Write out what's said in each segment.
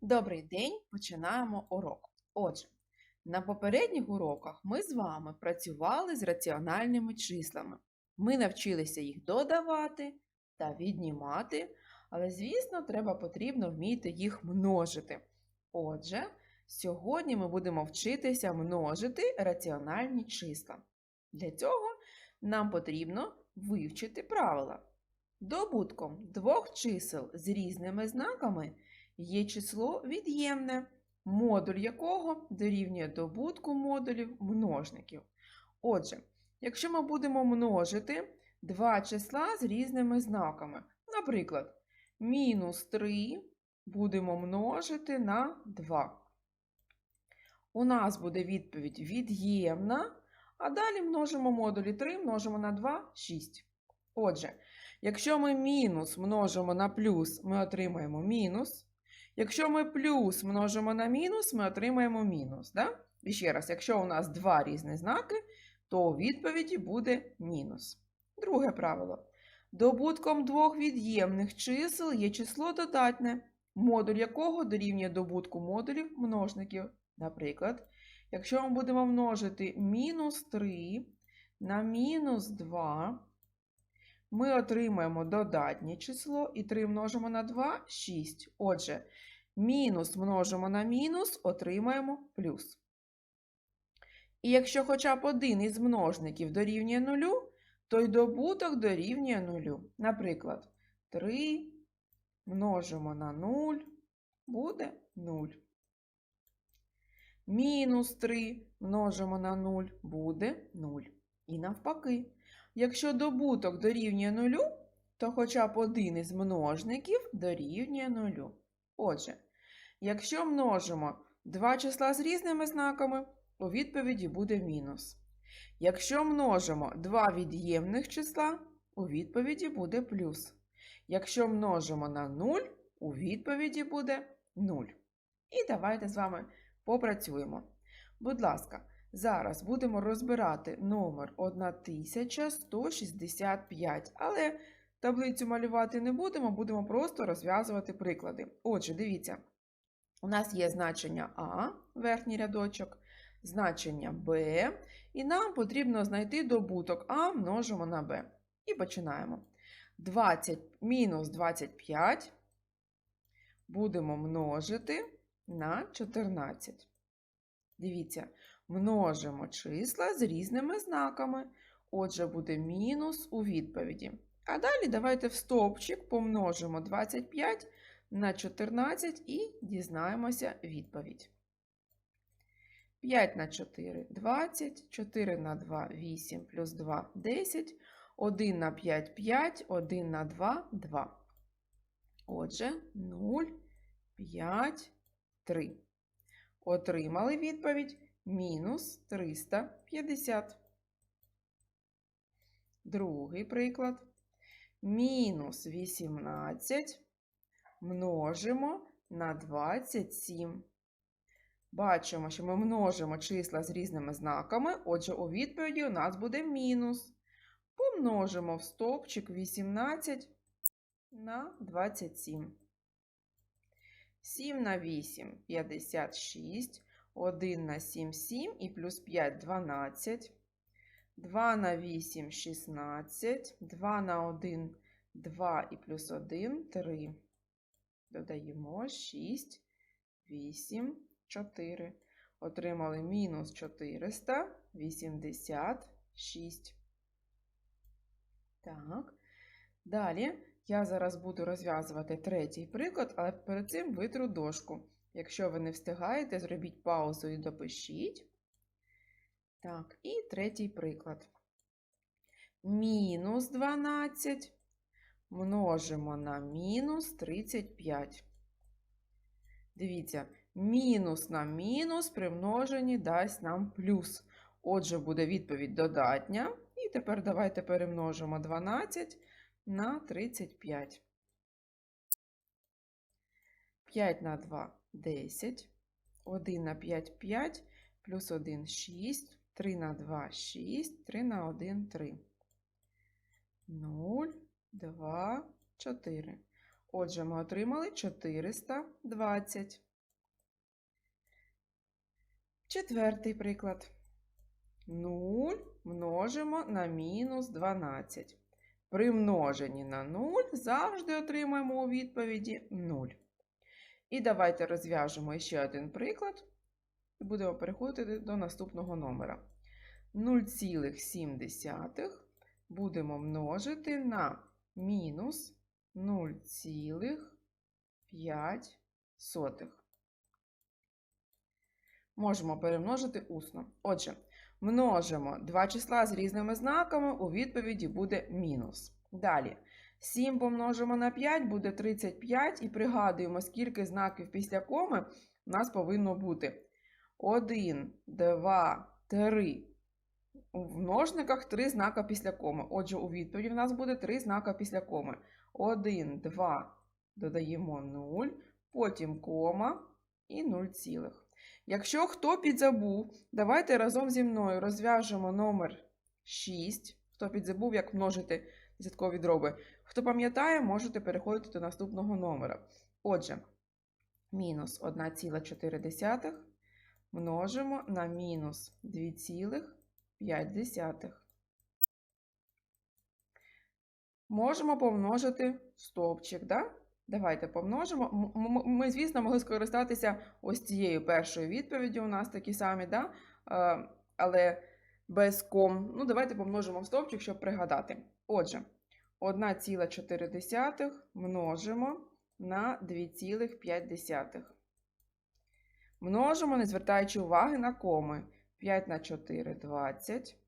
Добрий день, починаємо урок. Отже, на попередніх уроках ми з вами працювали з раціональними числами. Ми навчилися їх додавати та віднімати, але, звісно, треба потрібно вміти їх множити. Отже, сьогодні ми будемо вчитися множити раціональні числа. Для цього нам потрібно вивчити правила. Добутком двох чисел з різними знаками є число від'ємне, модуль якого дорівнює добутку модулів множників. Отже, якщо ми будемо множити два числа з різними знаками, наприклад, мінус 3 будемо множити на 2. У нас буде відповідь від'ємна, а далі множимо модулі 3, множимо на 2 6. Отже, якщо ми мінус множимо на плюс, ми отримаємо мінус. Якщо ми плюс множимо на мінус, ми отримаємо мінус. Да? І ще раз, якщо у нас два різні знаки, то у відповіді буде мінус. Друге правило. Добутком двох від'ємних чисел є число додатне, модуль якого дорівнює добутку модулів множників. Наприклад, якщо ми будемо множити мінус 3 на мінус 2, ми отримаємо додатнє число і 3 множимо на 2 – 6. Отже, мінус множимо на мінус, отримаємо плюс. І якщо хоча б один із множників дорівнює нулю, то й добуток дорівнює нулю. Наприклад, 3 множимо на 0 буде 0. Мінус 3 множимо на 0 буде 0. І навпаки. Якщо добуток дорівнює нулю, то хоча б один із множників дорівнює нулю. Отже, якщо множимо два числа з різними знаками, у відповіді буде мінус. Якщо множимо два від'ємних числа, у відповіді буде плюс. Якщо множимо на 0, у відповіді буде 0. І давайте з вами попрацюємо. Будь ласка, Зараз будемо розбирати номер 1165, але таблицю малювати не будемо, будемо просто розв'язувати приклади. Отже, дивіться, у нас є значення А, верхній рядочок, значення Б, і нам потрібно знайти добуток А множимо на Б. І починаємо. 20 мінус 25 будемо множити на 14. Дивіться, множимо числа з різними знаками. Отже, буде мінус у відповіді. А далі давайте в стовпчик помножимо 25 на 14 і дізнаємося відповідь. 5 на 4 20, 4 на 2 8 плюс 2 10, 1 на 5 5, 1 на 2 2. Отже, 0, 5, 3. Отримали відповідь мінус 350. Другий приклад. Мінус 18 множимо на 27. Бачимо, що ми множимо числа з різними знаками, отже, у відповіді у нас буде мінус. Помножимо в стовпчик 18 на 27. 7 на 8 – 56. 1 на 7 – 7 і плюс 5 – 12. 2 на 8 – 16. 2 на 1 – 2 і плюс 1 – 3. Додаємо 6, 8, 4. Отримали мінус 486. Так. Далі я зараз буду розв'язувати третій приклад, але перед цим витру дошку. Якщо ви не встигаєте, зробіть паузу і допишіть. Так, і третій приклад. Мінус 12 множимо на мінус 35. Дивіться, мінус на мінус при множенні дасть нам плюс. Отже, буде відповідь додатня. І тепер давайте перемножимо 12 на 35. 5 на 2 10, 1 на 5 5, плюс 1 6, 3 на 2 6, 3 на 1 3. 0, 2, 4. Отже, ми отримали 420. Четвертий приклад. 0 множимо на мінус 12. При множенні на 0 завжди отримаємо у відповіді 0. І давайте розв'яжемо ще один приклад. І будемо переходити до наступного номера. 0,7 будемо множити на мінус 0,5. Можемо перемножити усно. Отже, множимо два числа з різними знаками, у відповіді буде мінус. Далі. 7 помножимо на 5 буде 35, і пригадуємо, скільки знаків після коми у нас повинно бути. 1, 2, 3. В множниках 3 знака після коми. Отже, у відповіді в нас буде 3 знака після коми. 1, 2, додаємо 0, потім кома і 0 цілих. Якщо хто підзабув, давайте разом зі мною розв'яжемо номер 6. Хто підзабув, як множити десяткові дроби. Хто пам'ятає, можете переходити до наступного номера. Отже, мінус 1,4 множимо на мінус 2,5. Можемо помножити стовпчик, да? Давайте помножимо. Ми, звісно, могли скористатися ось цією першою відповіддю. У нас такі самі, да? Е, але без ком. Ну, давайте помножимо в стовпчик, щоб пригадати. Отже, 1,4 множимо на 2,5. Множимо, не звертаючи уваги на коми. 5 на 4 – 20.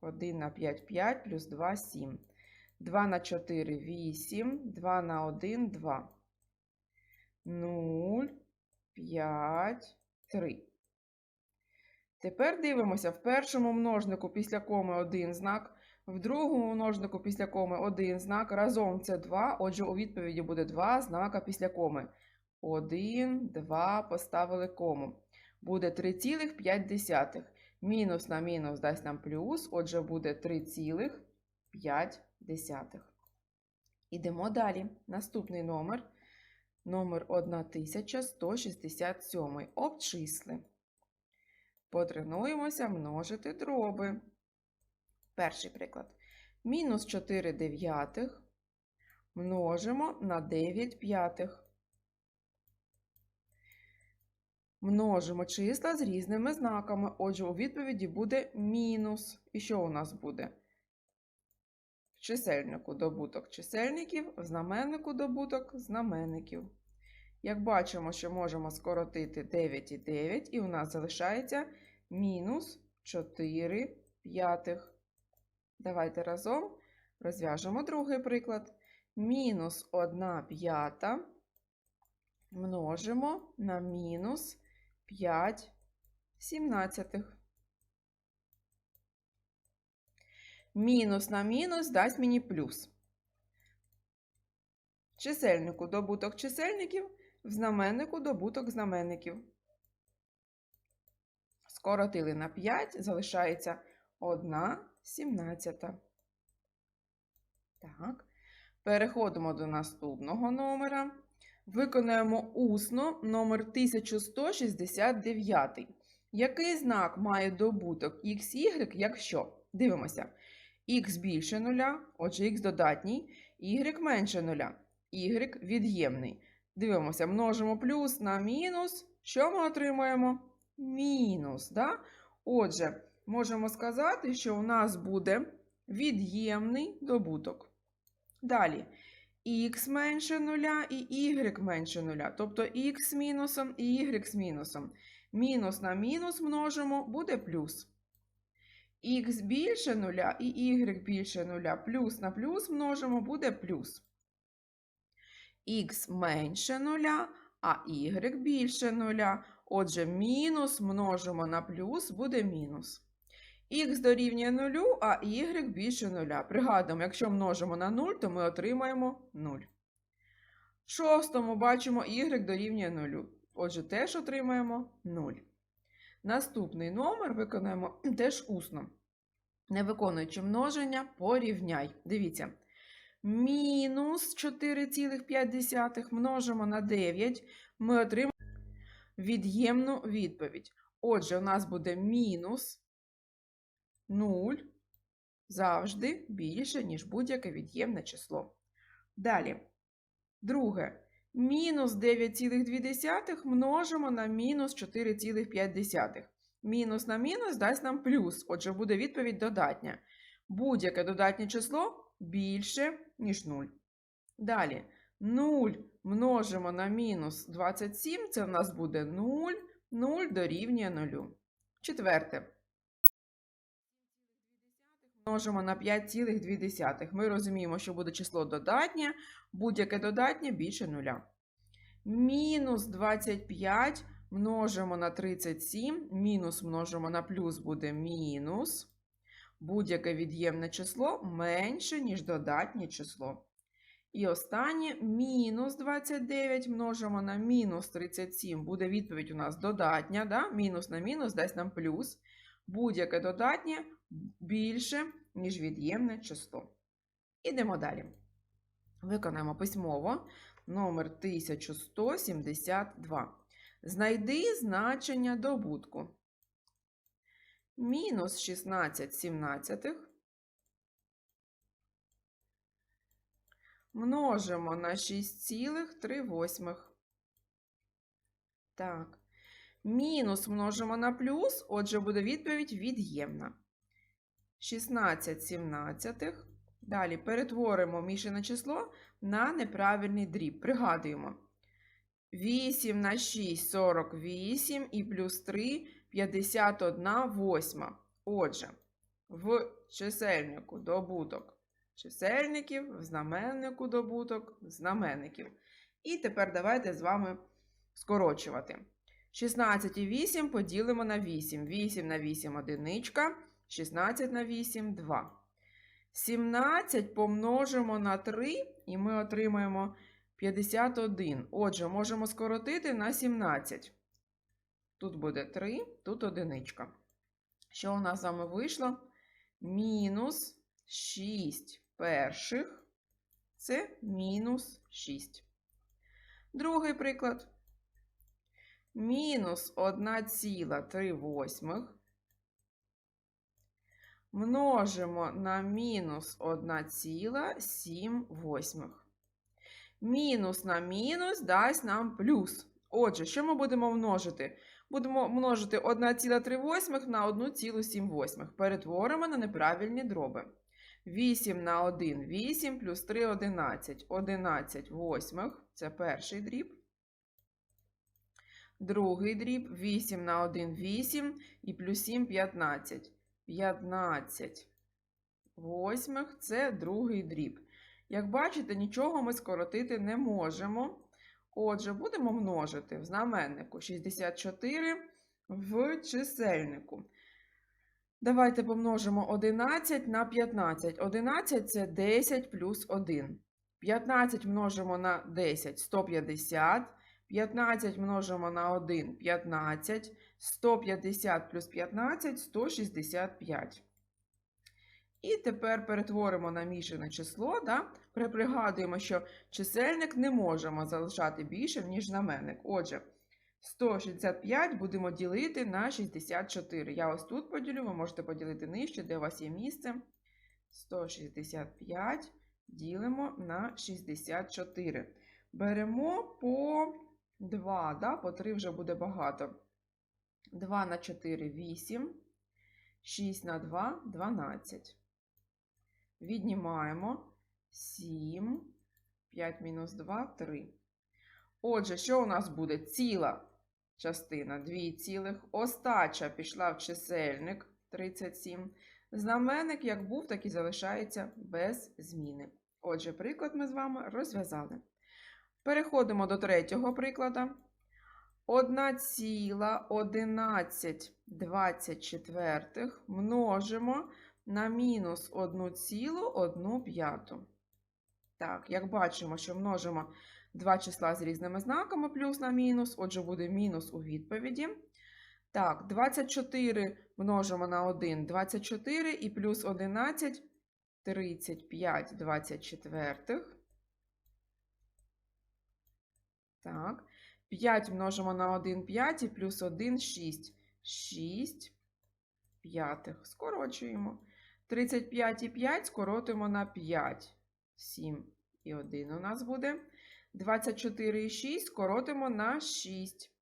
1 на 5 – 5, плюс 2 – 7. 2 на 4 – 8. 2 на 1 – 2. 0, 5, 3. Тепер дивимося, в першому множнику після коми один знак, в другому множнику після коми один знак. Разом це 2, отже, у відповіді буде 2 знака після коми. 1, 2, поставили кому. Буде 3,5. Мінус на мінус дасть нам плюс, отже, буде 3,5. Ідемо далі. Наступний номер. Номер 1167. Обчисли. Потренуємося множити дроби. Перший приклад. Мінус 4 дев'ятих множимо на 9 п'ятих. Множимо числа з різними знаками. Отже, у відповіді буде мінус. І що у нас буде? В чисельнику добуток чисельників, в знаменнику добуток знаменників. Як бачимо, що можемо скоротити 9 і 9, і у нас залишається мінус 4 п'ятих. Давайте разом розв'яжемо другий приклад. Мінус 1 п'ята множимо на мінус 5 сімнадцятих. Мінус на мінус дасть мені плюс. Чисельнику добуток чисельників, в знаменнику добуток знаменників. Скоротили на 5, залишається 1 сімнадцята. Так. Переходимо до наступного номера. Виконаємо усно номер 1169. Який знак має добуток XY, якщо? Дивимося. Х більше нуля, отже, х додатній, y менше нуля, y від'ємний. Дивимося, множимо плюс на мінус. Що ми отримаємо? Мінус. Да? Отже, можемо сказати, що у нас буде від'ємний добуток. Далі х менше нуля і y менше нуля. Тобто х з мінусом і y з мінусом. Мінус на мінус множимо, буде плюс. х більше нуля і y більше нуля. Плюс на плюс множимо, буде плюс. х менше нуля, а y більше нуля. Отже, мінус множимо на плюс, буде мінус. Х дорівнює 0, а y більше 0. Пригадуємо, якщо множимо на 0, то ми отримаємо 0. В шостому бачимо y дорівнює 0. Отже, теж отримаємо 0. Наступний номер виконаємо теж усно. Не виконуючи множення, порівняй. Дивіться. Мінус 4,5 множимо на 9. Ми отримаємо від'ємну відповідь. Отже, у нас буде мінус 0 завжди більше, ніж будь-яке від'ємне число. Далі. Друге. Мінус 9,2 множимо на мінус 4,5. Мінус на мінус дасть нам плюс, отже, буде відповідь додатня. Будь-яке додатнє число більше, ніж 0. Далі. 0 множимо на мінус 27, це в нас буде 0, 0 дорівнює 0. Четверте. Множимо на 5,2. Ми розуміємо, що буде число додатнє, будь-яке додатнє більше 0. Мінус 25 множимо на 37, мінус множимо на плюс буде мінус. Будь-яке від'ємне число менше, ніж додатнє число. І останнє мінус 29 множимо на мінус 37. Буде відповідь у нас додатня. Да? Мінус на мінус дасть нам плюс. Будь-яке додатнє більше, ніж від'ємне число. Ідемо далі. Виконаємо письмово номер 1172. Знайди значення добутку. Мінус 16 сімнадцятих множимо на 6,3 восьмих. Так. Мінус множимо на плюс, отже, буде відповідь від'ємна. 16 сімнадцятих. Далі перетворимо мішане число на неправильний дріб. Пригадуємо. 8 на 6 48 і плюс 3 51 восьма. Отже, в чисельнику добуток чисельників, в знаменнику добуток знаменників. І тепер давайте з вами скорочувати. 16 і 8 поділимо на 8. 8 на 8 одиничка, 16 на 8 2. 17 помножимо на 3, і ми отримаємо 51. Отже, можемо скоротити на 17. Тут буде 3, тут одиничка. Що у нас з вами вийшло? Мінус 6 перших це мінус 6. Другий приклад. Мінус 1,3 восьмих множимо на мінус 1,7 восьмих. Мінус на мінус дасть нам плюс. Отже, що ми будемо множити? Будемо множити 1,3 на 1,7. Перетворимо на неправильні дроби. 8 на 1 8 плюс 3 11. 11 восьмих це перший дріб. Другий дріб 8 на 1 8 і плюс 7 15. 15 восьмих це другий дріб. Як бачите, нічого ми скоротити не можемо. Отже, будемо множити в знаменнику 64 в чисельнику. Давайте помножимо 11 на 15. 11 це 10 плюс 1. 15 множимо на 10 150. 15 множимо на 1 15. 150 плюс 15 165. І тепер перетворимо на мішане число. Да? Пригадуємо, що чисельник не можемо залишати більше, ніж знаменник. Отже. 165 будемо ділити на 64. Я ось тут поділю, ви можете поділити нижче, де у вас є місце. 165 ділимо на 64. Беремо по 2, да? по 3 вже буде багато. 2 на 4 8, 6 на 2 12. Віднімаємо 7, 5 мінус 2 3. Отже, що у нас буде? Ціла частина 2 цілих. Остача пішла в чисельник 37. Знаменник як був, так і залишається без зміни. Отже, приклад ми з вами розв'язали. Переходимо до третього прикладу. 1,1124 множимо на мінус 1,1. Так, як бачимо, що множимо два числа з різними знаками, плюс на мінус, отже, буде мінус у відповіді. Так, 24 множимо на 1, 24 і плюс 11 35 24. Так, 5 множимо на 1, 5 і плюс 1 6. 6 п'ятих. Скорочуємо. 35 і 5 скоротимо на 5. 7 і 1 у нас буде. 24 і 6 скоротимо на 6.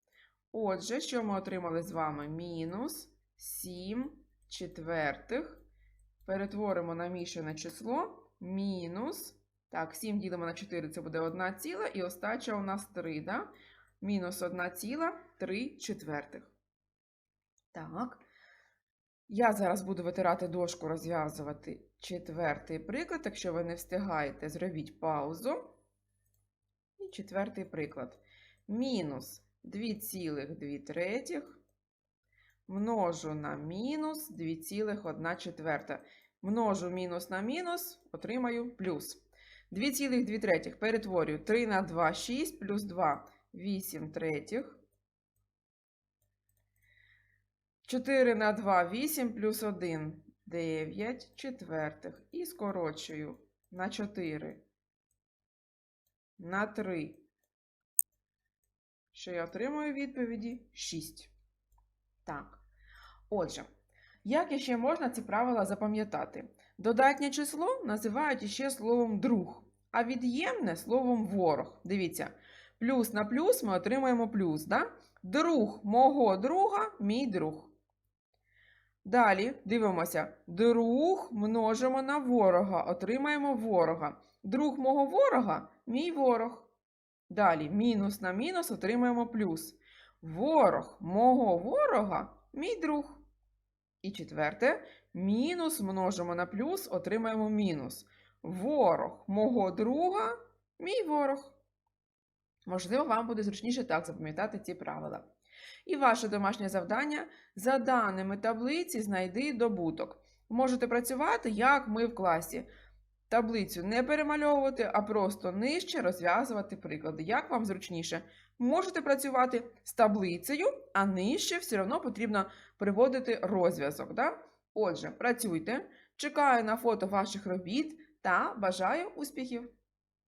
Отже, що ми отримали з вами? Мінус 7 четвертих. Перетворимо на мішане число. Мінус. Так, 7 ділимо на 4, це буде 1 ціла. І остача у нас 3, да? Мінус 1 ціла 3 четвертих. Так. Я зараз буду витирати дошку, розв'язувати четвертий приклад. Якщо ви не встигаєте, зробіть паузу. І четвертий приклад. Мінус 2,2 третіх множу на мінус 2,1 четверта. Множу мінус на мінус, отримаю плюс. 2,2 третіх перетворюю 3 на 2, 6, плюс 2, 8 третіх. 4 на 2, 8, плюс 1, 9 четвертих. І скорочую на 4, на 3. Що я отримую відповіді? 6. Так. Отже, як іще можна ці правила запам'ятати? Додатнє число називають іще словом друг, а від'ємне словом ворог. Дивіться, плюс на плюс ми отримаємо плюс. Да? Друг мого друга мій друг. Далі дивимося. Друг множимо на ворога, отримаємо ворога. Друг мого ворога мій ворог. Далі мінус на мінус отримаємо плюс. Ворог мого ворога мій друг. І четверте, мінус множимо на плюс, отримаємо мінус. Ворог мого друга мій ворог. Можливо, вам буде зручніше так запам'ятати ці правила. І ваше домашнє завдання за даними таблиці знайди добуток. Можете працювати, як ми в класі. Таблицю не перемальовувати, а просто нижче розв'язувати приклади. Як вам зручніше? Можете працювати з таблицею, а нижче все одно потрібно приводити розв'язок. Да? Отже, працюйте. Чекаю на фото ваших робіт та бажаю успіхів!